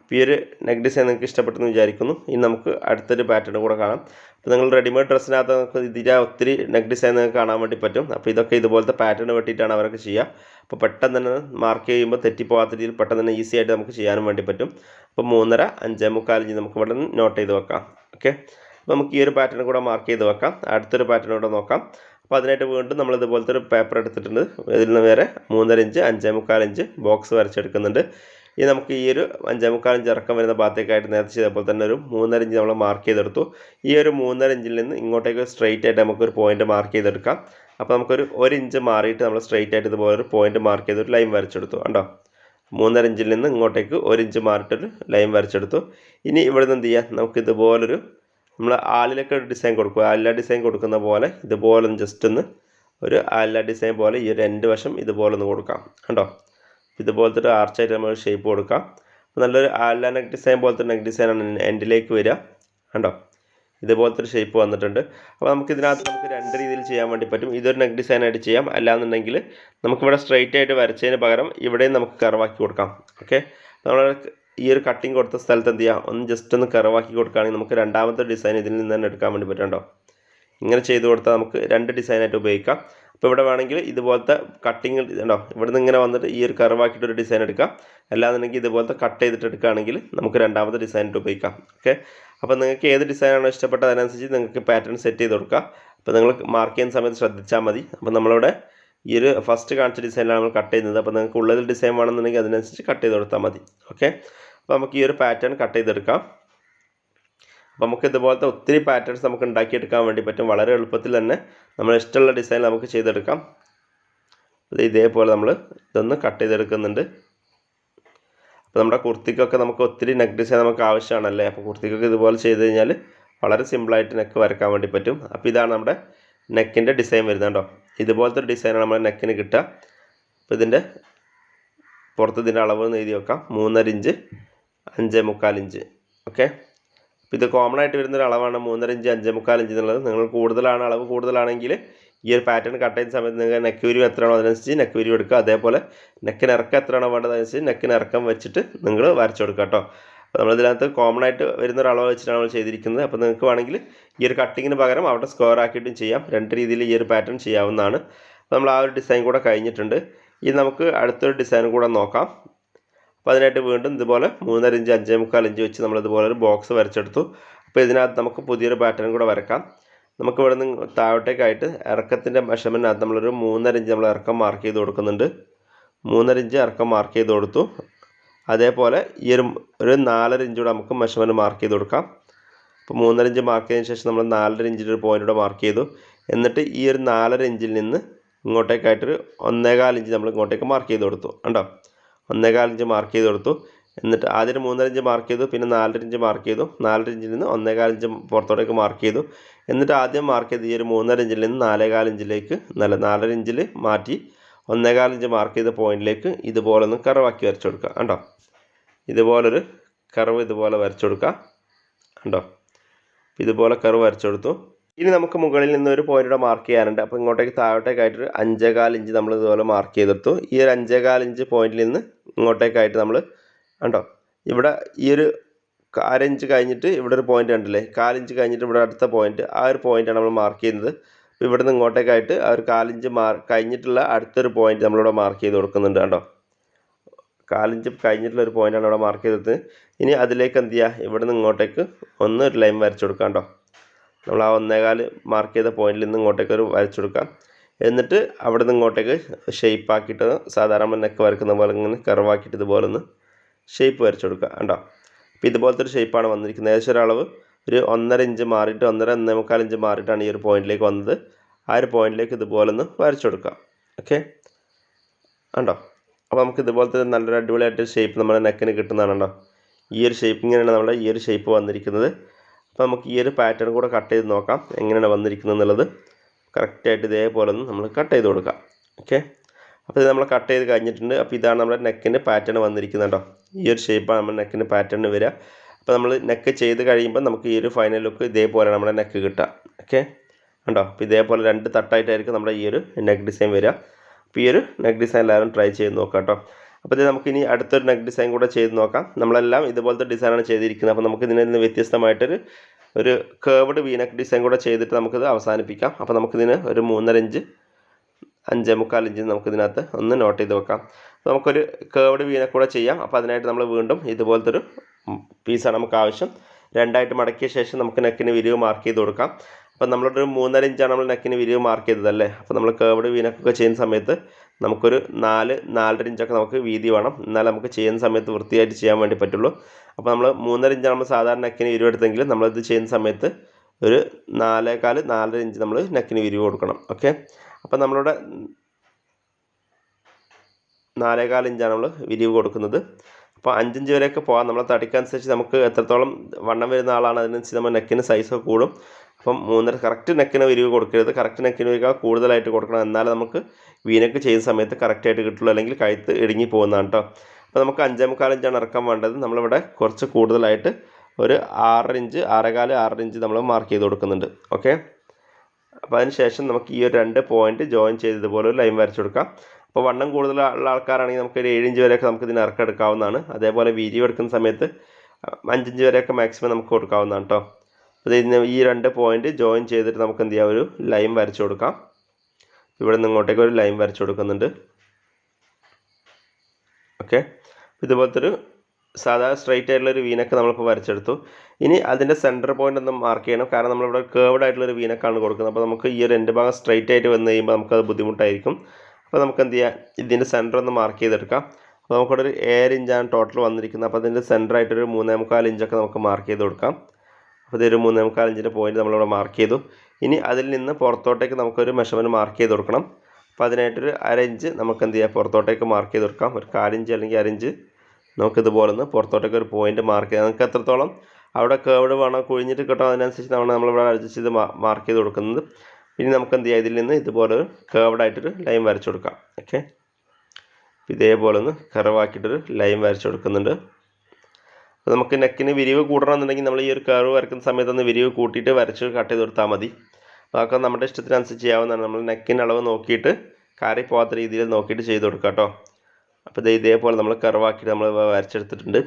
അപ്പോൾ ഈ ഒരു നെക്ക് ഡിസൈൻ നിങ്ങൾക്ക് ഇഷ്ടപ്പെട്ടെന്ന് വിചാരിക്കുന്നു. ഇനി നമുക്ക് അടുത്തൊരു പാറ്റേൺ കൂടെ കാണാം. അപ്പോൾ നിങ്ങൾ റെഡിമെയ്ഡ് ഡ്രസ്സിനകത്ത് നമുക്ക് ഇതിന്റെ ഒത്തിരി നെക്ക് ഡിസൈൻ നിങ്ങൾക്ക് കാണാൻ വേണ്ടി പറ്റും. അപ്പോൾ ഇതൊക്കെ ഇതുപോലത്തെ പാറ്റേൺ വെട്ടിയിട്ടാണ് അവരൊക്കെ ചെയ്യുക. അപ്പോൾ പെട്ടെന്ന് തന്നെ മാർക്ക് ചെയ്യുമ്പോൾ തെറ്റിപ്പോകാത്ത രീതിയിൽ പെട്ടെന്ന് തന്നെ ഈസി ആയിട്ട് നമുക്ക് ചെയ്യാനും വേണ്ടി പറ്റും. അപ്പോൾ മൂന്നര അഞ്ചേ മുക്കാലഞ്ച് നമുക്ക് ഇവിടെ നോട്ട് ചെയ്ത് വെക്കാം. ഓക്കെ അപ്പോൾ നമുക്ക് ഈ ഒരു പാറ്റേൺ കൂടെ മാർക്ക് ചെയ്ത് വെക്കാം. അടുത്തൊരു പാറ്റേൺ കൂടെ നോക്കാം. അപ്പോൾ അതിനായിട്ട് വീണ്ടും നമ്മൾ ഇതുപോലത്തെ ഒരു പേപ്പർ എടുത്തിട്ടുണ്ട്. ഇതിൽ നിന്ന് വേറെ മൂന്നര ഇഞ്ച് അഞ്ചേ മുക്കാൽ ഇഞ്ച് ബോക്സ് വരച്ചെടുക്കുന്നുണ്ട്. ഇനി നമുക്ക് ഈ ഒരു അഞ്ചേ മുക്കാൽ ഇഞ്ച് ഇറക്കം വരുന്ന ഭാഗത്തേക്കായിട്ട് നേരത്തെ ചെയ്തപ്പോൾ തന്നെ ഒരു മൂന്നര ഇഞ്ച് നമ്മൾ മാർക്ക് ചെയ്തെടുത്തു. ഈ ഒരു മൂന്നര ഇഞ്ചിൽ നിന്ന് ഇങ്ങോട്ടേക്ക് സ്ട്രെയിറ്റ് ആയിട്ട് നമുക്കൊരു പോയിന്റ് മാർക്ക് ചെയ്തെടുക്കാം. അപ്പോൾ നമുക്കൊരു ഒരു ഇഞ്ച് മാറിയിട്ട് നമ്മൾ സ്ട്രെയിറ്റ് ആയിട്ട് ഇതുപോലെ ഒരു പോയിന്റ് മാർക്ക് ചെയ്ത് ഒരു ലൈൻ വരച്ചെടുത്തു. കണ്ടോ? മൂന്നര ഇഞ്ചിൽ നിന്ന് ഇങ്ങോട്ടേക്ക് ഒരു ഇഞ്ച് മാറിയിട്ടൊരു ലൈൻ വരച്ചെടുത്തു. ഇനി ഇവിടെ നിന്ന് എന്ത് ചെയ്യാം? നമുക്ക് ഇതുപോലൊരു നമ്മൾ ആലിലൊക്കെ ഡിസൈൻ കൊടുക്കുക ആലില ഡിസൈൻ കൊടുക്കുന്ന പോലെ ഇതുപോലെ ഒന്ന് ജസ്റ്റ് ഒന്ന് ഒരു ആലില ഡിസൈൻ പോലെ ഈ രണ്ട് വശം ഇതുപോലെ ഒന്ന് കൊടുക്കാം. കണ്ടോ? ഇതുപോലത്തെ ഒരു ആർച്ചായിട്ട് നമ്മൾ ഷേപ്പ് കൊടുക്കാം. നല്ലൊരു ആലില നെക്ക് ഡിസൈൻ പോലത്തെ നെക്ക് ഡിസൈനാണ് എൻഡിലേക്ക് വരിക. കണ്ടോ? ഇതുപോലത്തെ ഒരു ഷേപ്പ് വന്നിട്ടുണ്ട്. അപ്പോൾ നമുക്ക് ഇതിനകത്ത് നമുക്ക് രണ്ട് രീതിയിൽ ചെയ്യാൻ വേണ്ടി പറ്റും. ഇതൊരു നെക്ക് ഡിസൈൻ ആയിട്ട് ചെയ്യാം. അല്ലാന്നുണ്ടെങ്കിൽ നമുക്കിവിടെ സ്ട്രെയിറ്റ് ആയിട്ട് വരച്ചതിന് പകരം ഇവിടെയും നമുക്ക് കർവാക്കി കൊടുക്കാം. ഓക്കെ നമ്മൾ ഈ ഒരു കട്ടിങ് കൊടുത്ത സ്ഥലത്ത് എന്ത് ചെയ്യുക ഒന്ന് ജസ്റ്റ് ഒന്ന് കറവാക്കി കൊടുക്കുകയാണെങ്കിൽ നമുക്ക് രണ്ടാമത്തെ ഡിസൈൻ ഇതിൽ നിന്ന് തന്നെ എടുക്കാൻ വേണ്ടി പറ്റുന്നുണ്ടോ ഇങ്ങനെ ചെയ്ത് കൊടുത്താൽ നമുക്ക് രണ്ട് ഡിസൈനായിട്ട് ഉപയോഗിക്കാം. അപ്പോൾ ഇവിടെ വേണമെങ്കിൽ ഇതുപോലത്തെ കട്ടിങ് ഉണ്ടോ നിന്ന് ഇങ്ങനെ വന്നിട്ട് ഈ ഒരു കർവാക്കിയിട്ട് ഒരു ഡിസൈൻ എടുക്കാം. അല്ലാന്നുണ്ടെങ്കിൽ ഇതുപോലത്തെ കട്ട് ചെയ്തിട്ട് എടുക്കുകയാണെങ്കിൽ നമുക്ക് രണ്ടാമത്തെ ഡിസൈനായിട്ട് ഉപയോഗിക്കാം. ഓക്കെ അപ്പോൾ നിങ്ങൾക്ക് ഏത് ഡിസൈനാണോ ഇഷ്ടപ്പെട്ടത് അതിനനുസരിച്ച് നിങ്ങൾക്ക് പാറ്റേൺ സെറ്റ് ചെയ്ത് കൊടുക്കാം അപ്പോൾ നിങ്ങൾ മാർക്ക് ചെയ്യുന്ന സമയത്ത് ശ്രദ്ധിച്ചാൽ മതി. അപ്പോൾ നമ്മളിവിടെ ഈ ഒരു ഫസ്റ്റ് കാണിച്ച ഡിസൈനാണ് നമ്മൾ കട്ട് ചെയ്യുന്നത്. അപ്പോൾ നിങ്ങൾക്ക് ഉള്ളതിൽ ഡിസൈൻ വേണമെന്നുണ്ടെങ്കിൽ അതിനനുസരിച്ച് കട്ട് ചെയ്ത് കൊടുത്താൽ മതി. ഓക്കെ അപ്പോൾ നമുക്ക് ഈ ഒരു പാറ്റേൺ കട്ട് ചെയ്തെടുക്കാം. അപ്പോൾ നമുക്ക് ഇതുപോലത്തെ ഒത്തിരി പാറ്റേൺസ് നമുക്ക് ഉണ്ടാക്കിയെടുക്കാൻ വേണ്ടി പറ്റും. വളരെ എളുപ്പത്തിൽ തന്നെ നമ്മൾ ഇഷ്ടമുള്ള ഡിസൈൻ നമുക്ക് ചെയ്തെടുക്കാം. ഇതേപോലെ നമ്മൾ ഇതൊന്ന് കട്ട് ചെയ്തെടുക്കുന്നുണ്ട്. അപ്പോൾ നമ്മുടെ കുർത്തിക്കൊക്കെ നമുക്ക് ഒത്തിരി നെക്ക് ഡിസൈൻ നമുക്ക് ആവശ്യമാണല്ലേ? അപ്പോൾ കുർത്തിക്കൊക്കെ ഇതുപോലെ ചെയ്ത് കഴിഞ്ഞാൽ വളരെ സിമ്പിളായിട്ട് നെക്ക് വരക്കാൻ വേണ്ടി പറ്റും. അപ്പോൾ ഇതാണ് നമ്മുടെ നെക്കിന്റെ ഡിസൈൻ വരുന്നത് കേട്ടോ ഇതുപോലത്തെ ഒരു ഡിസൈനാണ് നമ്മുടെ നെക്കിന് കിട്ടുക. അപ്പോൾ ഇതിന്റെ പുറത്ത് ഇതിന്റെ അളവ് എഴുതി വെക്കാം. മൂന്നര ഇഞ്ച്. അഞ്ച് മുക്കാൽ ഇഞ്ച്. ഓക്കെ? ഇത് കോമൺ ആയിട്ട് വരുന്ന ഒരു അളവാണ് മൂന്നര ഇഞ്ച് അഞ്ച് മുക്കാൽ ഇഞ്ച് എന്നുള്ളത്. നിങ്ങൾ കൂടുതലാണ് അളവ് കൂടുതലാണെങ്കിൽ ഈ ഒരു പാറ്റേൺ കട്ട് ചെയ്യുന്ന സമയത്ത് നിങ്ങൾ നെക്ക് വിരിവ് എത്രയാണോ അതിനനുസരിച്ച് നെക്ക് വിരിവ് എടുക്കുക. അതേപോലെ നെക്കിന് ഇറക്കം എത്രയാണോ വേണ്ടത് അനുസരിച്ച് നെക്കിന് ഇറക്കം വെച്ചിട്ട് നിങ്ങൾ വരച്ചു കൊടുക്കുക കേട്ടോ. അപ്പോൾ നമ്മളിതിനകത്ത് കോമൺ ആയിട്ട് വരുന്ന ഒരു അളവ് വെച്ചിട്ടാണ് നമ്മൾ ചെയ്തിരിക്കുന്നത്. അപ്പോൾ നിങ്ങൾക്ക് വേണമെങ്കിൽ ഈ ഒരു കട്ടിങ്ങിന് പകരം അവിടെ സ്ക്വയർ ആക്കിയിട്ടും ചെയ്യാം. രണ്ട് രീതിയിൽ ഈ ഒരു പാറ്റേൺ ചെയ്യാവുന്നതാണ്. നമ്മൾ ആ ഒരു ഡിസൈൻ കൂടെ കഴിഞ്ഞിട്ടുണ്ട്. ഇനി നമുക്ക് അടുത്തൊരു ഡിസൈൻ കൂടെ നോക്കാം. അപ്പോൾ അതിനായിട്ട് വീണ്ടും ഇതുപോലെ മൂന്നര ഇഞ്ച് അഞ്ചേ മുക്കാൽ ഇഞ്ച് വെച്ച് നമ്മൾ ഇതുപോലെ ഒരു ബോക്സ് വരച്ചെടുത്തു. അപ്പോൾ ഇതിനകത്ത് നമുക്ക് പുതിയൊരു പാറ്റേൺ കൂടെ വരക്കാം. നമുക്ക് ഇവിടെ നിന്ന് താഴോട്ടേക്കായിട്ട് ഇറക്കത്തിന്റെ മെഷർമെന്റിനകത്ത് നമ്മളൊരു മൂന്നര ഇഞ്ച് നമ്മൾ ഇറക്കം മാർക്ക് ചെയ്ത് കൊടുക്കുന്നുണ്ട്. മൂന്നര ഇഞ്ച് ഇറക്കം മാർക്ക് ചെയ്ത് കൊടുത്തു. അതേപോലെ ഈ ഒരു ഒരു നാലര ഇഞ്ച് കൂടെ നമുക്ക് മെഷർമെന്റ് മാർക്ക് ചെയ്ത് കൊടുക്കാം. അപ്പോൾ മൂന്നര ഇഞ്ച് മാർക്ക് ചെയ്തതിന് ശേഷം നമ്മൾ നാലര ഇഞ്ചിന്റെ ഒരു പോയിന്റ് മാർക്ക് ചെയ്തു. എന്നിട്ട് ഈ ഒരു നാലര ഇഞ്ചിൽ നിന്ന് ഇങ്ങോട്ടേക്കായിട്ടൊരു ഒന്നേകാൽ ഇഞ്ച് നമ്മൾ ഇങ്ങോട്ടേക്ക് മാർക്ക് ചെയ്ത് കൊടുത്തു. കണ്ടോ? ഒന്നേകാൽ ഇഞ്ച് മാർക്ക് ചെയ്ത് കൊടുത്തു. എന്നിട്ട് ആദ്യം മൂന്നര ഇഞ്ച് മാർക്ക് ചെയ്തു പിന്നെ നാലര ഇഞ്ച് മാർക്ക് ചെയ്തു. നാലര ഇഞ്ചിൽ നിന്ന് ഒന്നേകാൽ ഇഞ്ച് പുറത്തോട്ടേക്ക് മാർക്ക് ചെയ്തു. എന്നിട്ട് ആദ്യം മാർക്ക് ചെയ്ത് ഈ ഒരു മൂന്നര ഇഞ്ചിൽ നിന്ന് നാലേകാൽ ഇഞ്ചിലേക്ക് നല്ല നാലര ഇഞ്ചിൽ മാറ്റി ഒന്നേകാൽ ഇഞ്ച് മാർക്ക് ചെയ്ത പോയിന്റിലേക്ക് ഇതുപോലെ ഒന്ന് കറവാക്കി വരച്ചു കൊടുക്കുക. കണ്ടോ? ഇതുപോലൊരു കറവ് ഇതുപോലെ വരച്ചു കൊടുക്കുക. കണ്ടോ? ഇതുപോലെ കറവ് വരച്ചു കൊടുത്തു. ഇനി നമുക്ക് മുകളിൽ നിന്ന് ഒരു പോയിന്റ് മാർക്ക് ചെയ്യാനുണ്ട്. അപ്പോൾ ഇങ്ങോട്ടേക്ക് താഴോട്ടേക്കായിട്ട് അഞ്ചേകാൽ ഇഞ്ച് നമ്മൾ ഇതുപോലെ മാർക്ക് ചെയ്തെടുത്തു. ഈ ഒരു അഞ്ചേകാൽ ഇഞ്ച് പോയിന്റിൽ നിന്ന് ഇങ്ങോട്ടേക്കായിട്ട് നമ്മൾ കണ്ടോ? ഇവിടെ ഈ ഒരു അരഞ്ച് കഴിഞ്ഞിട്ട് ഇവിടെ ഒരു പോയിന്റ് ഉണ്ടല്ലേ കാലിഞ്ച് കഴിഞ്ഞിട്ട് ഇവിടെ അടുത്ത പോയിന്റ് ആ ഒരു പോയിന്റാണ് നമ്മൾ മാർക്ക് ചെയ്യുന്നത്. അപ്പോൾ ഇവിടെ നിന്ന് ഇങ്ങോട്ടേക്കായിട്ട് ആ ഒരു കാലിഞ്ച് മാർ കഴിഞ്ഞിട്ടുള്ള അടുത്തൊരു പോയിന്റ് നമ്മളിവിടെ മാർക്ക് ചെയ്ത് കൊടുക്കുന്നുണ്ട് കണ്ടോ? കാലിഞ്ച് കഴിഞ്ഞിട്ടുള്ള ഒരു പോയിന്റാണ് ഇവിടെ മാർക്ക് ചെയ്തത് ഇനി അതിലേക്ക് എന്ത് ചെയ്യുക ഇവിടെ നിന്ന് ഇങ്ങോട്ടേക്ക് ഒന്ന് ഒരു ലൈൻ വരച്ചു കൊടുക്കാം കേട്ടോ നമ്മൾ ആ ഒന്നേകാൽ മാർക്ക് ചെയ്ത പോയിന്റിൽ നിന്ന് ഇങ്ങോട്ടേക്ക് ഒരു വരച്ചു കൊടുക്കാം. എന്നിട്ട് അവിടെ നിന്ന് ഇങ്ങോട്ടേക്ക് ഷേപ്പ് ആക്കിയിട്ട് സാധാരണ നെക്ക് വരക്കുന്ന പോലെ ഇങ്ങനെ കർവാക്കിയിട്ട് ഇതുപോലെ ഒന്ന് ഷേപ്പ് വരച്ചു കൊടുക്കുക കണ്ടോ? അപ്പോൾ ഇതുപോലത്തെ ഒരു ഷേപ്പാണ് വന്നിരിക്കുന്നത്. ഏകദേശം ഒരളവ് ഒരു ഒന്നര ഇഞ്ച് മാറിയിട്ട് ഒന്നര ഒന്നേ മുക്കാൽ ഇഞ്ച് മാറിയിട്ടാണ് ഈ ഒരു പോയിന്റിലേക്ക് വന്നത്. ആ ഒരു പോയിന്റിലേക്ക് ഇതുപോലെ ഒന്ന് വരച്ചു കൊടുക്കാം. ഓക്കെ കണ്ടോ? അപ്പോൾ നമുക്ക് ഇതുപോലത്തെ നല്ലൊരു അടിപൊളിയായിട്ട് ഷേപ്പ് നമ്മുടെ നെക്കിന് കിട്ടുന്നതാണ് കേട്ടോ ഈ ഒരു ഷേപ്പിങ്ങിനാണ് നമ്മുടെ ഈ ഒരു ഷേപ്പ് വന്നിരിക്കുന്നത്. അപ്പോൾ നമുക്ക് ഈ ഒരു പാറ്റേൺ കൂടെ കട്ട് ചെയ്ത് നോക്കാം. എങ്ങനെയാണ് വന്നിരിക്കുന്നത് എന്നുള്ളത്. കറക്റ്റായിട്ട് ഇതേപോലെ ഒന്ന് നമ്മൾ കട്ട് ചെയ്ത് കൊടുക്കാം. ഓക്കെ അപ്പോൾ ഇത് നമ്മൾ കട്ട് ചെയ്ത് കഴിഞ്ഞിട്ടുണ്ട്. അപ്പോൾ ഇതാണ് നമ്മുടെ നെക്കിന്റെ പാറ്റേൺ വന്നിരിക്കുന്നത് കേട്ടോ. ഈ ഒരു ഷേപ്പാണ് നമ്മുടെ നെക്കിന്റെ പാറ്റേൺ വരിക. അപ്പോൾ നമ്മൾ നെക്ക് ചെയ്ത് കഴിയുമ്പോൾ നമുക്ക് ഈ ഒരു ഫൈനൽ ലുക്ക് ഇതേപോലെ നമ്മുടെ നെക്ക് കിട്ടുക. ഓക്കെ കണ്ടോ? അപ്പോൾ ഇതേപോലെ രണ്ട് തട്ടായിട്ടായിരിക്കും നമ്മുടെ ഈ ഒരു നെക്ക് ഡിസൈൻ വരിക. അപ്പോൾ ഈ ഒരു നെക്ക് ഡിസൈൻ എല്ലാവരും ട്രൈ ചെയ്ത് നോക്കാം കേട്ടോ. അപ്പോൾ ഇത് നമുക്ക് ഇനി അടുത്തൊരു നെക്ക് ഡിസൈൻ കൂടെ ചെയ്ത് നോക്കാം. നമ്മളെല്ലാം ഇതുപോലത്തെ ഡിസൈനാണ് ചെയ്തിരിക്കുന്നത്. അപ്പോൾ നമുക്ക് ഇതിൽ നിന്ന് വ്യത്യസ്തമായിട്ടൊരു ഒരു കേർവ്ഡ് നെക്ക് ഡിസൈൻ കൂടെ ചെയ്തിട്ട് നമുക്കിത് അവസാനിപ്പിക്കാം. അപ്പോൾ നമുക്കിതിന് ഒരു മൂന്നര ഇഞ്ച് അഞ്ചേ മുക്കാൽ ഇഞ്ച് നമുക്കിതിനകത്ത് ഒന്ന് നോട്ട് ചെയ്ത് വെക്കാം. നമുക്കൊരു കേർവ്ഡ് വീനക്ക് കൂടെ ചെയ്യാം. അപ്പോൾ അതിനായിട്ട് നമ്മൾ വീണ്ടും ഇതുപോലത്തെ ഒരു പീസാണ് നമുക്ക് ആവശ്യം. രണ്ടായിട്ട് മടക്കിയ ശേഷം നമുക്ക് നെക്കിന് വിരിവ് മാർക്ക് ചെയ്ത് കൊടുക്കാം. അപ്പോൾ നമ്മളൊരു മൂന്നര ഇഞ്ചാണ് നമ്മൾ നെക്കിന് വിരിവ് മാർക്ക് ചെയ്തതല്ലേ? അപ്പോൾ നമ്മൾ കേർവ്ഡ് വീനക്കൊക്കെ ചെയ്യുന്ന സമയത്ത് നമുക്കൊരു നാല് നാലര ഇഞ്ചൊക്കെ നമുക്ക് വീതി വേണം. എന്നാൽ നമുക്ക് ചെയ്യുന്ന സമയത്ത് വൃത്തിയായിട്ട് ചെയ്യാൻ വേണ്ടി പറ്റുള്ളൂ. അപ്പോൾ നമ്മൾ മൂന്നര ഇഞ്ചാണ് നമ്മൾ സാധാരണ നെക്കിന് വിരിവ് എടുത്തെങ്കിൽ നമ്മളിത് ചെയ്യുന്ന സമയത്ത് ഒരു നാലേകാൽ നാലര ഇഞ്ച് നമ്മൾ നെക്കിന് വിരിവ് കൊടുക്കണം. ഓക്കെ? അപ്പോൾ നമ്മളുടെ നാലേകാൽ ഇഞ്ചാണ് നമ്മൾ വിരിവ് കൊടുക്കുന്നത്. അപ്പോൾ അഞ്ചിഞ്ച് വരെയൊക്കെ പോകാം നമ്മളെ തടിക്കനുസരിച്ച് നമുക്ക് എത്രത്തോളം വണ്ണം വരുന്ന ആളാണ് അതിനനുസരിച്ച് നമ്മൾ നെക്കിന് സൈസൊക്കെ കൂടും. അപ്പം മൂന്നര കറക്റ്റ് നെക്കിന് വിരിവ് കൊടുക്കരുത്. കറക്റ്റ് നെക്കിന് വിരിവ് കൂടുതലായിട്ട് കൊടുക്കണം. എന്നാലേ നമുക്ക് വീനക്ക് ചെയ്യുന്ന സമയത്ത് കറക്റ്റായിട്ട് കിട്ടുള്ളൂ. അല്ലെങ്കിൽ കഴുത്ത് ഇടുങ്ങി പോകുന്നതാണ് കേട്ടോ അപ്പോൾ നമുക്ക് അഞ്ചേ മുക്കാൽ ഇറക്കാൻ വേണ്ടത്. നമ്മളിവിടെ കുറച്ച് കൂടുതലായിട്ട് ഒരു ആറര ഇഞ്ച് ആറേകാൽ ആറര ഇഞ്ച് നമ്മൾ മാർക്ക് ചെയ്ത് കൊടുക്കുന്നുണ്ട്. ഓക്കെ അപ്പോൾ അതിന് ശേഷം നമുക്ക് ഈ ഒരു രണ്ട് പോയിന്റ് ജോയിൻ ചെയ്തതുപോലെ ഒരു ലൈൻ വരച്ചു കൊടുക്കാം. അപ്പോൾ വണ്ണം കൂടുതലുള്ള ആൾക്കാരാണെങ്കിൽ നമുക്ക് ഒരു ഏഴിഞ്ച് വരെയൊക്കെ നമുക്ക് ഇതിന് ഇറക്കം എടുക്കാവുന്നതാണ് അതേപോലെ വീതി എടുക്കുന്ന സമയത്ത് അഞ്ചിഞ്ച് വരെയൊക്കെ മാക്സിമം നമുക്ക് കൊടുക്കാവുന്നതാണ് കേട്ടോ അപ്പോൾ ഇതിന് ഈ രണ്ട് പോയിന്റ് ജോയിൻ ചെയ്തിട്ട് നമുക്ക് എന്ത് ചെയ്യാം? ഒരു ലൈൻ വരച്ചു കൊടുക്കാം. ഇവിടെ നിന്ന് ഇങ്ങോട്ടേക്ക് ഒരു ലൈൻ വരച്ചു കൊടുക്കുന്നുണ്ട്. ഓക്കെ ഇതുപോലത്തെ ഒരു സാധാ സ്ട്രൈറ്റ് ആയിട്ടുള്ള ഒരു വീനൊക്കെ നമ്മളിപ്പോൾ വരച്ചെടുത്തു. ഇനി അതിന്റെ സെന്റർ പോയിന്റ് ഒന്ന് മാർക്ക് ചെയ്യണം. കാരണം നമ്മളിവിടെ കേർവ്ഡ് ആയിട്ടുള്ള ഒരു വീനക്കാണ് കൊടുക്കുന്നത്. അപ്പോൾ നമുക്ക് ഈ ഒരു ഭാഗം സ്ട്രൈറ്റ് ആയിട്ട് വന്നു കഴിയുമ്പോൾ നമുക്കത് ബുദ്ധിമുട്ടായിരിക്കും. അപ്പോൾ നമുക്ക് എന്ത് ചെയ്യാം? ഇതിന്റെ സെന്റർ ഒന്ന് മാർക്ക് ചെയ്തെടുക്കാം. അപ്പോൾ നമുക്കിവിടെ ഒരു ഏഴ് ഇഞ്ചാണ് ടോട്ടൽ വന്നിരിക്കുന്നത്. അപ്പോൾ അതിന്റെ സെന്റർ ആയിട്ടൊരു മൂന്നേ മുക്കാൽ ഇഞ്ചൊക്കെ നമുക്ക് മാർക്ക് ചെയ്ത് കൊടുക്കാം. അപ്പോൾ ഇതൊരു മൂന്നേ മുക്കാൽ ഇഞ്ചിന്റെ പോയിന്റ് നമ്മളിവിടെ മാർക്ക് ചെയ്തു. ഇനി അതിൽ നിന്ന് പുറത്തോട്ടേക്ക് നമുക്കൊരു മെഷർമെന്റ് മാർക്ക് ചെയ്ത് കൊടുക്കണം. അപ്പോൾ അതിനായിട്ടൊരു അരഞ്ച് നമുക്ക് എന്ത് ചെയ്യാം? പുറത്തോട്ടേക്ക് മാർക്ക് ചെയ്ത് കൊടുക്കാം. ഒരു കാലിഞ്ച് അല്ലെങ്കിൽ അരഞ്ച് നമുക്കിതുപോലെ ഒന്ന് പുറത്തോട്ടേക്ക് ഒരു പോയിന്റ് മാർക്ക് ചെയ്യാം നമുക്ക് എത്രത്തോളം അവിടെ കേർഡ് വേണം കുഴിഞ്ഞിട്ട് കിട്ടണം അതിനനുസരിച്ച് നമ്മൾ നമ്മളിവിടെ അഡ്ജസ്റ്റ് ചെയ്ത് മാർക്ക് ചെയ്ത് കൊടുക്കുന്നത്. ഇനി നമുക്ക് എന്ത് ചെയ്യാം? ഇതിൽ നിന്ന് ഇതുപോലെ ഒരു കേവഡായിട്ടൊരു ലൈൻ വരച്ചു കൊടുക്കാം. ഓക്കെ ഇതേപോലെ ഒന്ന് കറവാക്കിയിട്ടൊരു ലൈൻ വരച്ചു കൊടുക്കുന്നുണ്ട്. നമുക്ക് നെക്കിന് വിരിവ് കൂടണമെന്നുണ്ടെങ്കിൽ നമ്മൾ ഈ ഒരു കർവ് വരയ്ക്കുന്ന സമയത്ത് ഒന്ന് വിരിവ് കൂട്ടിയിട്ട് വരച്ച് കട്ട് ചെയ്ത് കൊടുത്താൽ മതി. അതൊക്കെ നമ്മുടെ ഇഷ്ടത്തിനനുസരിച്ച് ചെയ്യാവുന്നതാണ്. നമ്മൾ നെക്കിന്റെ അളവ് നോക്കിയിട്ട് കാറി പോകാത്ത രീതിയിൽ നോക്കിയിട്ട് ചെയ്ത് കൊടുക്കുക കേട്ടോ. അപ്പോൾ ഇത് ഇതേപോലെ നമ്മൾ കർവാക്കിയിട്ട് നമ്മൾ വരച്ചെടുത്തിട്ടുണ്ട്.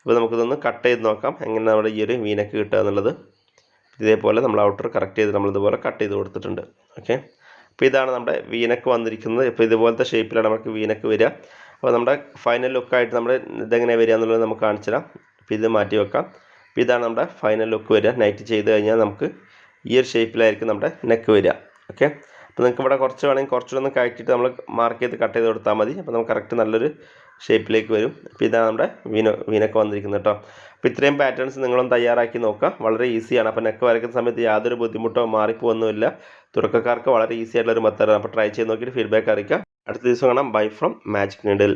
അപ്പോൾ നമുക്കിതൊന്ന് കട്ട് ചെയ്ത് നോക്കാം. എങ്ങനെ നമ്മുടെ ഈ ഒരു വീനക്ക് കിട്ടുക എന്നുള്ളത്. ഇതേപോലെ നമ്മൾ ഔട്ടർ കറക്റ്റ് ചെയ്ത് നമ്മളിതുപോലെ കട്ട് ചെയ്ത് കൊടുത്തിട്ടുണ്ട്. ഓക്കെ അപ്പോൾ ഇതാണ് നമ്മുടെ വീനക്ക് വന്നിരിക്കുന്നത്. ഇപ്പോൾ ഇതുപോലത്തെ ഷേപ്പിലാണ് നമുക്ക് വീനക്ക് വരിക. അപ്പോൾ നമ്മുടെ ഫൈനൽ ലുക്കായിട്ട് നമ്മുടെ ഇതെങ്ങനെ വരിക എന്നുള്ളത് നമുക്ക് കാണിച്ചു തരാം അപ്പോൾ ഇത് മാറ്റി വെക്കാം. അപ്പോൾ ഇതാണ് നമ്മുടെ ഫൈനൽ ലുക്ക് വരിക. നൈറ്റ് ചെയ്ത് കഴിഞ്ഞാൽ നമുക്ക് ഈ ഒരു ഷേപ്പിലായിരിക്കും നമ്മുടെ നെക്ക് വരിക. ഓക്കെ അപ്പോൾ നിങ്ങൾക്ക് ഇവിടെ കുറച്ച് വേണമെങ്കിൽ കുറച്ചുകൂടെ ഒന്ന് കയറ്റിയിട്ട് നമ്മൾ മാർക്ക് ചെയ്ത് കട്ട് ചെയ്ത് കൊടുത്താൽ മതി. അപ്പോൾ നമുക്ക് കറക്റ്റ് നല്ലൊരു ഷേപ്പിലേക്ക് വരും. അപ്പോൾ ഇതാണ് നമ്മുടെ വീന വീനൊക്കെ വന്നിരിക്കുന്നത് കേട്ടോ. അപ്പോൾ ഇത്രയും പാറ്റേൺസ് നിങ്ങളൊന്ന് തയ്യാറാക്കി നോക്കുക. വളരെ ഈസിയാണ് അപ്പോൾ നെക്ക് വരയ്ക്കുന്ന സമയത്ത് യാതൊരു ബുദ്ധിമുട്ടോ മാറിപ്പോകുന്നുമില്ല തുടക്കക്കാർക്ക് വളരെ ഈസി ആയിട്ടുള്ള ഒരു മെത്തേഡാണ് അപ്പോൾ ട്രൈ ചെയ്ത് നോക്കിയിട്ട് ഫീഡ്ബാക്ക് അറിയിക്കുക. അടുത്ത ദിവസം കാണാം. Bye from magic needle